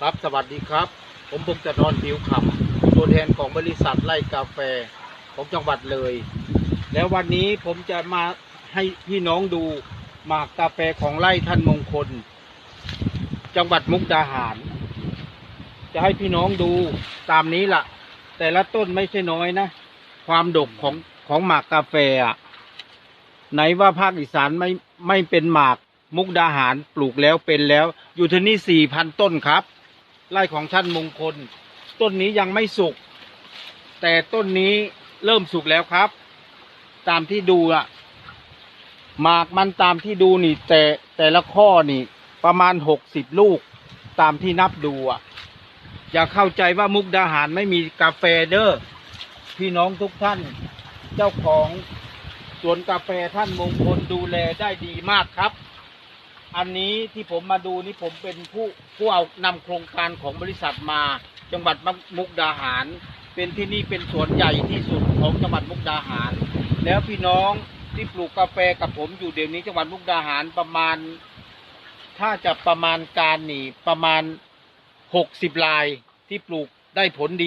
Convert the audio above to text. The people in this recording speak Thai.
ครับสวัสดีครับ ผมพงศธรผิวขำตัวแทนของบริษัทไร่กาแฟของจังหวัดเลย แล้ววันนี้ผมจะมาให้พี่น้องดูหมากกาแฟของไร่ท่านมงคล จังหวัดมุกดาหาร จะให้พี่น้องดูตามนี้ล่ะ แต่ละต้นไม่ใช่น้อยนะ ความดกของของหมากกาแฟอะไหนว่าภาคอีสานไม่ไม่เป็นหมาก มุกดาหารปลูกแล้วเป็นแล้ว อยู่ที่นี่สี่พันต้นครับ ไร่ของท่านมงคล ต้นนี้ยังไม่สุก แต่ต้นนี้เริ่มสุกแล้วครับ ตามที่ดูอะหมากมันตามที่ดูนี่ แต่แต่ละข้อนี่ ประมาณหกสิบลูก ตามที่นับดูอะอย่าเข้าใจว่ามุกดาหารไม่มีกาแฟเด้อพี่น้องทุกท่าน เจ้าของสวนกาแฟท่านมงคลดูแลได้ดีมากครับ อันนี้ที่ผมมาดูนี่ผมเป็นผู้ผู้เอานำโครงการของบริษัทมา จังหวัดมุกดาหาร เป็นที่นี่เป็นสวนใหญ่ที่สุดของจังหวัดมุกดาหาร แล้วพี่น้องที่ปลูกกาแฟกับผมอยู่เดี๋ยวนี้จังหวัดมุกดาหารประมาณ ถ้าจะประมาณการนี่ประมาณหกสิบลายที่ปลูกได้ผลดี